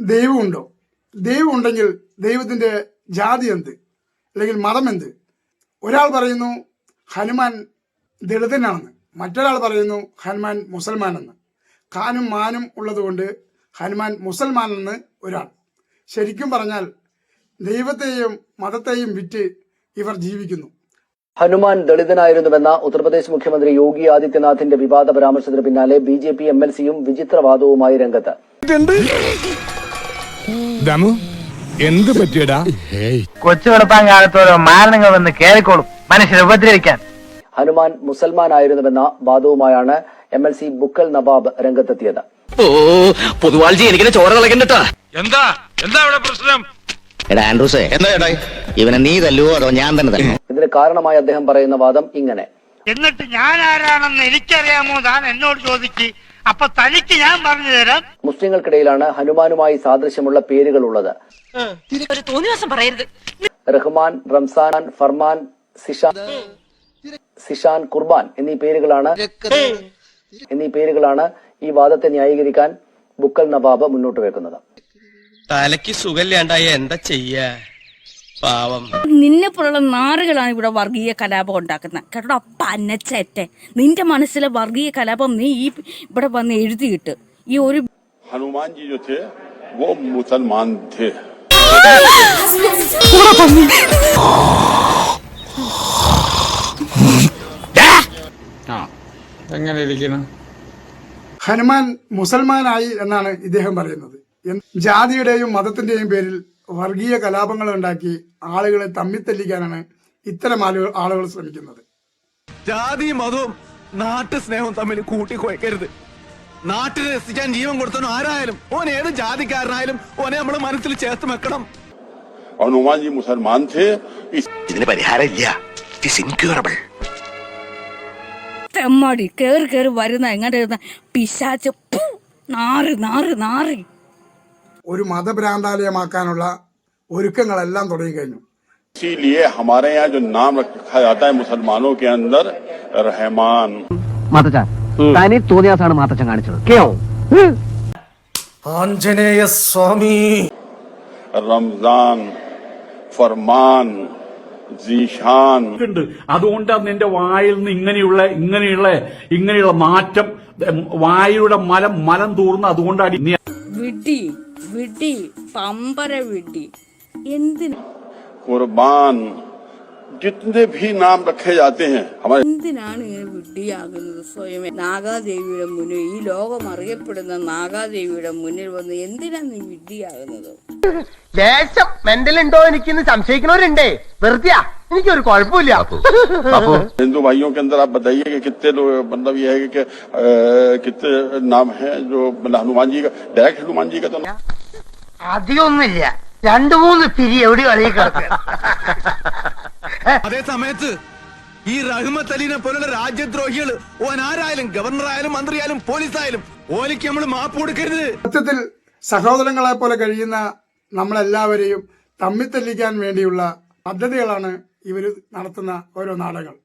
ദൈവമുണ്ടോ? ദൈവം ഉണ്ടെങ്കിൽ ദൈവത്തിന്റെ ജാതി എന്ത്? അല്ലെങ്കിൽ മതം എന്ത്? ഒരാൾ പറയുന്നു ഹനുമാൻ ദളിതനാണെന്ന്. മറ്റൊരാൾ പറയുന്നു ഹനുമാൻ മുസൽമാനെന്ന്. കാനും മാനും ഉള്ളതുകൊണ്ട് ഹനുമാൻ മുസൽമാനെന്ന് ഒരാൾ. ശരിക്കും പറഞ്ഞാൽ ദൈവത്തെയും മതത്തെയും വിറ്റ് ഇവർ ജീവിക്കുന്നു. ഹനുമാൻ ദളിതനായിരുന്നുവെന്ന ഉത്തർപ്രദേശ് മുഖ്യമന്ത്രി യോഗി ആദിത്യനാഥിന്റെ വിവാദ പരാമർശത്തിന് പിന്നാലെ B J P M L സിയും വിചിത്രവാദവുമായി രംഗത്ത്. ദമു എന്ത് പറ്റിയടാ? കൊച്ചു വെളുപ്പാൻ കാലത്തോരോ മാരണങ്ങൾ വന്ന് കേറിക്കോളും. മനുഷ്യരെ ഉപദ്രവിക്കാൻ. ഹനുമാൻ മുസൽമാനായിരുന്നുവെന്ന വാദവുമായാണ് M L C Bukkal Nawab രംഗത്തെത്തിയത്. ഓ പൊതുവാൾജി എനിക്കിനെ ചോര കളക്കണ്ടട്ടാ എന്താ? എന്താ ഇവിടെ പ്രശ്നം? എടാ ആൻഡ്രൂസേ എന്താ ഇവനെ നീ തല്ലുവോ അതോ ഞാൻ തന്നെ തല്ലു ഇതിന് കാരണമായി അദ്ദേഹം പറയുന്ന വാദം ഇങ്ങനെ. എന്നിട്ട് ഞാൻ ആരാണെന്ന് എനിക്കറിയാമോ? താൻ എന്നോട് ചോദിച്ച് അപ്പൊ തനിക്ക് ഞാൻ പറഞ്ഞു തരാം. മുസ്ലിങ്ങൾക്കിടയിലാണ് ഹനുമാനുമായി സാദൃശ്യമുള്ള പേരുകൾ ഉള്ളത് പറയരുത്. റഹ്മാൻ റംസാൻ ഫർമാൻ സിഷാൻ സിഷാൻ കുർബാൻ എന്നീ പേരുകളാണ് എന്നീ പേരുകളാണ് ഈ വാദത്തെ ന്യായീകരിക്കാൻ ബുക്കൽ നവാബ് മുന്നോട്ട് വെക്കുന്നത്. തലയ്ക്ക് സുഖമില്ലാണ്ടായ എന്താ ചെയ്യാ? പാവം. നിന്നെ പോലുള്ള നാറുകളാണ് ഇവിടെ വർഗീയ കലാപം ഉണ്ടാക്കുന്നത്. കേട്ടോ അപ്പ അന്നച്ചേറ്റെ. നിന്റെ മനസ്സിലെ വർഗീയ കലാപം നീ ഈ ഇവിടെ വന്ന് എഴുതിയിട്ട്. ഈ ഒരു ഹനുമാൻ ജി മുസൽമാൻ എങ്ങനെ ഇരിക്കുന്നു? ഹനുമാൻ മുസൽമാനായി എന്നാണ് ഇദ്ദേഹം പറയുന്നത്. ജാതിയുടെയും മതത്തിന്റെയും പേരിൽ വർഗീയ കലാപങ്ങൾ ഉണ്ടാക്കി ആളുകളെ തമ്മിത്തല്ലിക്കാനാണ് ഇത്തരം ആളുകൾ ആളുകൾ ശ്രമിക്കുന്നത് ജാതിയും മതവും നാട്ടു സ്നേഹവും തമ്മിൽ കൂട്ടിക്കുഴക്കരുത് നാട്ടിൽ രസിക്കാൻ ജീവൻ കൊടുത്തവനും ആരായാലും ഓൻ ഏത് ജാതിക്കാരനായാലും ഓനെ നമ്മൾ മനസ്സിൽ ചേർത്ത് വെക്കണം हनुमान जी मुसलमान थे इस ഇതിന് പരിഹാരം ഇല്ല ഇറ്റ് ഇസ് ഇൻക്യൂറബിൾ തെമ്മാടി കേറി കേറി വരുന്ന എങ്ങനെ ഇരുന്ന പിശാച്ച് പു, നാറ് നാറ് നാറി ഒരു മതഭ്രാന്താലയമാക്കാനുള്ള ഒരുക്കങ്ങളെല്ലാം തുടങ്ങിക്കഴിഞ്ഞു इसीलिए हमारे यहाँ जो नाम रखा जाता है मुसलमानों के अंदर रहमान മാത്തച്ച തനി തോന്നിയാസാണ് മാത്തച്ഛൻ കാണിച്ചത് കേയോ रमजान फरमान जीशान ഉണ്ട് അതുകൊണ്ടാണ് നിന്റെ വായിൽ നിന്ന് ഇങ്ങനെയുള്ള ഇങ്ങനെയുള്ള ഇങ്ങനെയുള്ള മാറ്റം ഉം, വായുടെ മലം മലം തൂർന്ന് അതുകൊണ്ടാണ് നീ വിടി പമ്പര വിടി. എന്തിനാ? കുർബാൻ എന്തിനാണ് ഇങ്ങനെ വിഡ്ഢിയാകുന്നത് സ്വയം നാഗാദേവിയുടെ മുന്നിൽ ഈ ലോകം അറിയപ്പെടുന്ന നാഗാദേവിയുടെ മുന്നിൽ വന്ന് എന്തിനാ നീ വിഡ്ഢിയാകുന്നത് ദേശം മെന്റലുണ്ടോ എനിക്ക് സംശയിക്കുന്നവരുണ്ടേ. വെറുതെയാ. എനിക്കൊരു കുഴപ്പമില്ല हिंदू भाइयों के अंदर आप बताइए कि कितने लोग मतलब ये है कि अ, कितने नाम हैं जो मतलब हनुमान जी का डायरेक्ट हनुमान जी का तो नाम അധികമൊന്നുമില്ല രണ്ടു മൂന്ന് പിരി എവിടെ കളിയിൽ കിടക്കുക അതേ സമയത്ത് ഈ റഹ്മത്ത് അലീനെ പോലുള്ള രാജ്യദ്രോഹികൾ ഓൻ ആരായാലും ഗവർണറായാലും മന്ത്രിയായാലും പോലീസായാലും ഓലിക്ക് നമ്മൾ മാപ്പ് കൊടുക്കരുത് സത്യത്തിൽ സഹോദരങ്ങളെ പോലെ കഴിയുന്ന നമ്മളെല്ലാവരെയും തമ്മിത്തല്ലിക്കാൻ വേണ്ടിയുള്ള പദ്ധതികളാണ് ഇവർ നടത്തുന്ന ഓരോ നാടകങ്ങൾ